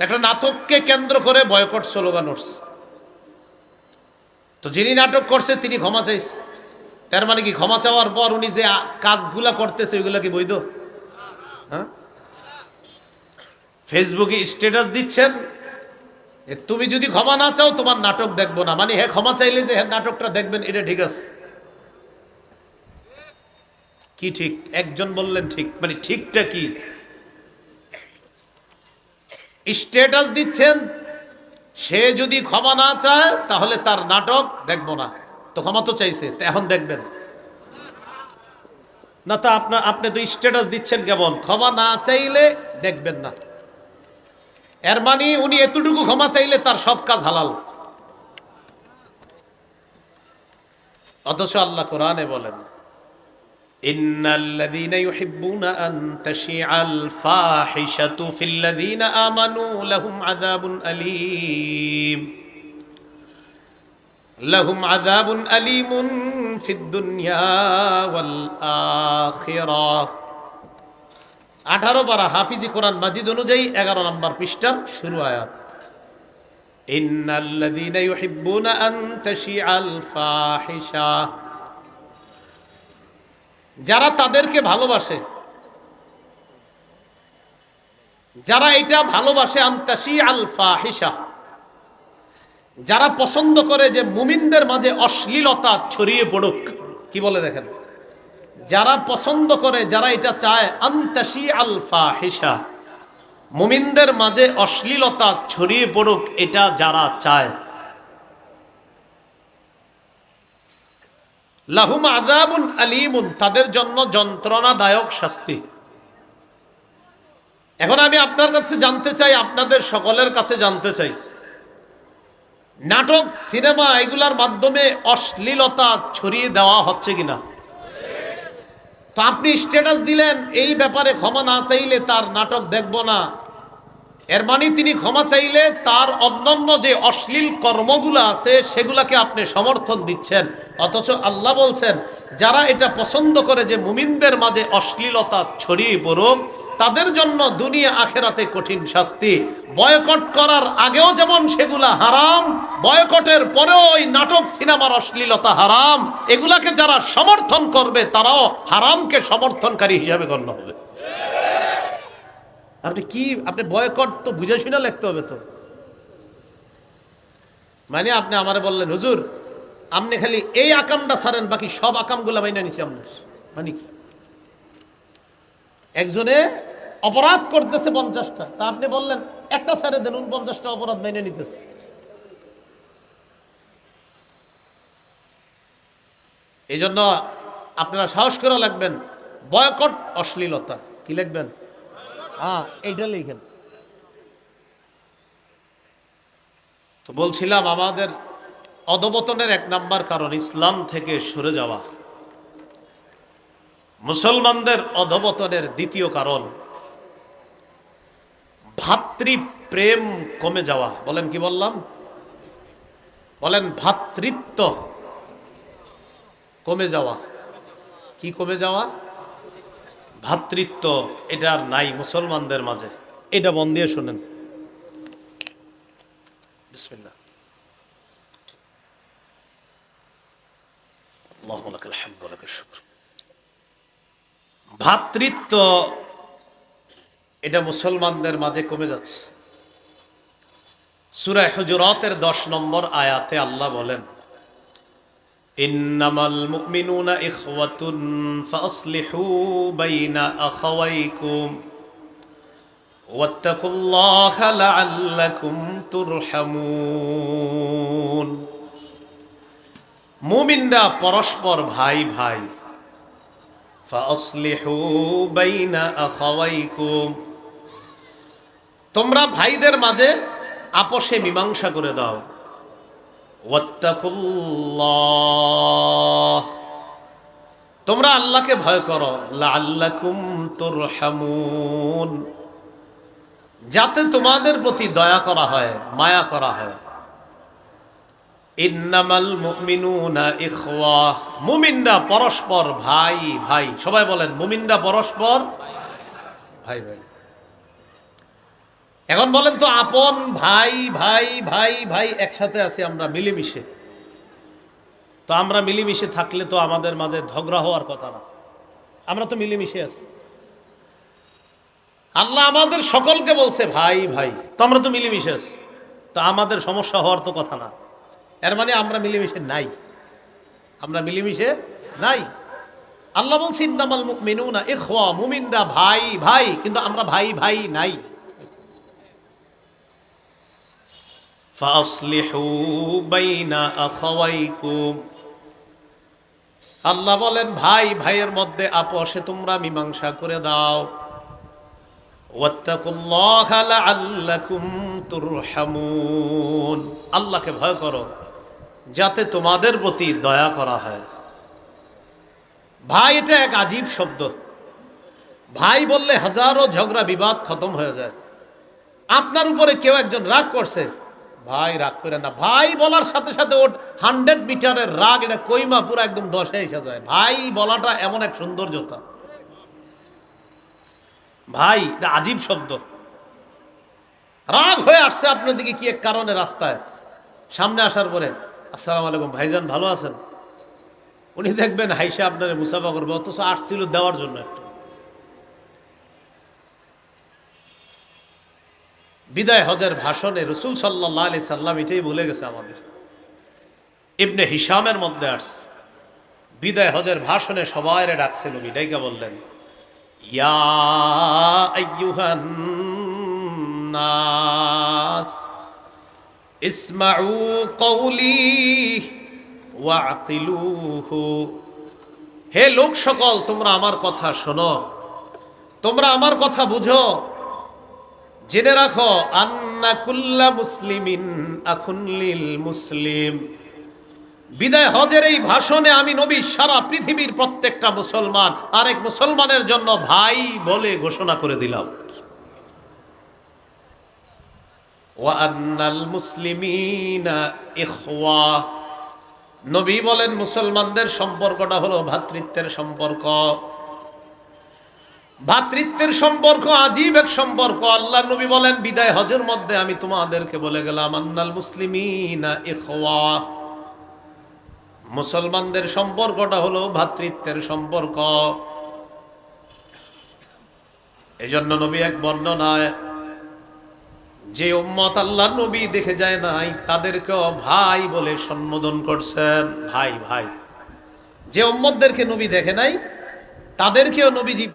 একটা নাটককে কেন্দ্র করে বয়কট স্লোগান উঠছে। তো যিনি নাটক করছে, তিনি ক্ষমা চাইছে। তার মানে কি, ক্ষমা চাওয়ার পর উনি যে কাজগুলা করতেছে, ওইগুলা কি বৈধ? হ্যাঁ? ফেসবুকে স্ট্যাটাস দিচ্ছেন তুমি যদি ক্ষমা না চাও, তোমার নাটক দেখব না। মানে হ্যাঁ ক্ষমা চাইলে যে হ্যাঁ নাটকটা দেখবেন, এটা ঠিক আছে। কি ঠিক? একজন বললেন ঠিক। মানে ঠিকটা কি? স্ট্যাটাস দিচ্ছেন, সে যদি ক্ষমা না চায়, তাহলে তার নাটক দেখব না। তো ক্ষমা তো চাইছে এখন দেখবেন। না, তা আপনার আপনি তো স্ট্যাটাস দিচ্ছেন কেমন ক্ষমা না চাইলে দেখবেন না। এর মানে উনি এতটুকু ক্ষমা চাইলে তার সব কাজ হালাল। অথচ আল্লাহ কোরআনে বলেন ইন্নাল্লাযীনা ইউহিব্বুনা আন তাশিআল ফাহিশাতু ফিল্লাযীনা আমানু লাহুম আযাবুন আলীম। লাহুম আযাবুন আলীমুন ফিদ দুনিয়া ওয়াল আখিরাহ 18 পারা হাফিজি কোরআন মাজিদ অনুযায়ী 11 নম্বর পৃষ্ঠার শুরু আয়াত। ইন্নাল্লাযীনা ইউহিব্বুনা আন তাশিআল ফাহিশাতু যারা তাদেরকে ভালোবাসে, যারা এটা ভালোবাসে আন্তাসি আল ফাহিসা যারা পছন্দ করে যে মুমিনদের মাঝে অশ্লীলতা ছড়িয়ে পড়ুক, কি বলে দেখেন? যারা পছন্দ করে, যারা এটা চায় আন্তাসি আল ফাহিসা মুমিনদের মাঝে অশ্লীলতা ছড়িয়ে পড়ুক, এটা যারা চায়। লাহুম আদাবুন আলিমুন, তাদের জন্য যন্ত্রণাদায়ক শাস্তি। এখন আমি আপনার কাছে জানতে চাই, আপনাদের সকলের কাছে জানতে চাই। নাটক, সিনেমা এগুলার মাধ্যমে অশ্লীলতা ছড়িয়ে দেওয়া হচ্ছে কিনা? তো আপনি স্ট্যাটাস দিলেন, এই ব্যাপারে ক্ষমা না চাইলে তার নাটক দেখব না। এর মানে তিনি ক্ষমা চাইলে তার অন্যান্য যে অশ্লীল কর্মগুলো আছে, সেগুলাকে আপনি সমর্থন দিচ্ছেন। অথচ আল্লাহ বলছেন, যারা এটা পছন্দ করে যে মুমিনদের মাঝে অশ্লীলতা ছড়িয়ে পড়ুক, তাদের জন্য দুনিয়া আখেরাতে কঠিন শাস্তি। বয়কট করার আগেও যেমন সেগুলা হারাম, বয়কটের পরেও ওই নাটক, সিনেমার অশ্লীলতা হারাম, এগুলাকে যারা সমর্থন করবে, তারাও হারামকে সমর্থনকারী হিসাবে গণ্য হবে। আপনি কি, আপনি বয়কট তো বুঝে শুনে লিখতে হবে তো। মানে আপনি আমারে বললেন, হুজুর, আপনি খালি এই আকামটা ছাড়েন, বাকি সব আকামগুলা মাইনা নিছি আপনার। মানে কি? একজনে অপরাধ করতেছে পঞ্চাশটা, তা আপনি বললেন, একটা ছেড়ে দেন, উনপঞ্চাশটা অপরাধ মাইনে নিতেছে। এই জন্য আপনারা সাহস করে লাগবেন বয়কট অশ্লীলতা। কি লিখবেন? হ্যাঁ এইটা লিখেন। তো বলছিলাম আমাদের অধবতনের এক নাম্বার কারণ, ইসলাম থেকে সরে যাওয়া। মুসলমানদের অধবতনের দ্বিতীয় কারণ, ভাতৃপ্রেম কমে যাওয়া। বলেন কি বললাম? বলেন ভাতৃত্ব কমে যাওয়া। কি কমে যাওয়া? ভাতৃত্ব এটা আর নাই মুসলমানদের মাঝে। এটা মন দিয়ে শোনেন। ভাতৃত্ব এটা মুসলমানদের মাঝে কমে যাচ্ছে। সূরা হুজুরাতের 10 নম্বর আয়াতে আল্লাহ বলেন إنما المؤمنون إخوة فأصلحوا بين أخويكم واتقوا الله لعلكم ترحمون মুমিনরা পরস্পর ভাই ভাই فأصلحوا بين أخويكم তোমরা ভাইদের মাঝে আপোষে মীমাংসা করে দাও ওয়াত্তাকুল্লাহ তোমরা আল্লাহকে ভয় করো। লাআল্লাকুম তুরহামুন। যাতে তোমাদের প্রতি দয়া করা হয়, মায়া করা হয়। ইন্নামাল পরস্পর ভাই ভাই। সবাই বলেন, মুমিনরা পরস্পর ভাই ভাই। এখন বলেন তো, আপন, ভাই ভাই ভাই ভাই, একসাথে আছি আমরা, মিলেমিশে। তো আমরা মিলেমিশে থাকলে তো আমাদের মাঝে ঝগড়া হওয়ার কথা না। আমরা তো মিলেমিশে আছি। আল্লাহ আমাদের সকলকে বলছে, ভাই ভাই, তো আমরা তো মিলেমিশে আছি। তো আমাদের সমস্যা হওয়ার তো কথা না। এর মানে আমরা মিলেমিশে নাই। আমরা মিলেমিশে নাই। আল্লাহ বলছি, ইন্নামাল মুমিনুনা ইখওয়া, মুমিনরা ভাই ভাই, কিন্তু আমরা ভাই ভাই নাই। আল্লাহ বলেন, ভাই, ভাইয়ের মধ্যে আপোষে তোমরা মীমাংসা করে দাও। আল্লাহকে ভয় করো, যাতে তোমাদের প্রতি দয়া করা হয়। ভাই, এটা এক আজীব শব্দ। ভাই বললে হাজারো ঝগড়া, বিবাদ খতম হয়ে যায়। আপনার উপরে কেউ একজন রাগ করছে। ভাই, রাগ করে না। ভাই বলার সাথে সাথে ওর হান্ড্রেড মিটারের রাগ, এটা কইমা পুরো একদম দশে এসে যায়। ভাই বলাটা এমন এক সৌন্দর্যতা। ভাই, এটা আজীব শব্দ। রাগ হয়ে আসছে আপনার দিকে কি এক কারণে রাস্তায়। সামনে আসার পরে, আসসালামু আলাইকুম, ভাইজান ভালো আছেন? উনি দেখবেন হাইসা আপনার মুসাফা করবে, অথচ আসছিল দেওয়ার জন্য একটু। বিদায় হজের ভাষণে রসুল সাল্লাহ আলি সাল্লাম এটাই ভুলে গেছে আমাদের। ইবনে হিসামের মধ্যে আসছে বিদায় হজের ভাষণে সবাই রে ডাকছে নবী, ডাইকা বললেন ওয়াকিলুহু। হে লোক সকল, তোমরা আমার কথা শোনো, তোমরা আমার কথা বুঝো। জেনে রাখো, আন্না কুল্লা মুসলিমিন আখুল্লিল মুসলিম। বিদায় হজের এই ভাষণে আমি নবী সারা পৃথিবীর প্রত্যেকটা মুসলমান, আরেক মুসলমানের জন্য ভাই বলে ঘোষণা করে দিলাম। ওয়ান্নাল মুসলিমিনা ইখওয়া। নবী বলেন, মুসলমানদের সম্পর্কটা হলো ভ্রাতৃত্বের সম্পর্ক। ভ্রাতৃত্বের সম্পর্ক আজীব এক সম্পর্ক। আল্লাহ নবী বলেন, বিদায় হজের মধ্যে আমি তোমাদেরকে বলে গেলাম, আন্নাল মুসলিমিনা মুসলমানদের সম্পর্কটা হলো ভ্রাতৃত্বের সম্পর্ক। এজন্য নবী এক বর্ণনায়, যে উম্মত আল্লাহ নবী দেখে যায় নাই, তাদেরকেও ভাই বলে সম্বোধন করছেন। ভাই ভাই। যে উম্মতদেরকে নবী দেখে নাই, তাদেরকেও নবীজি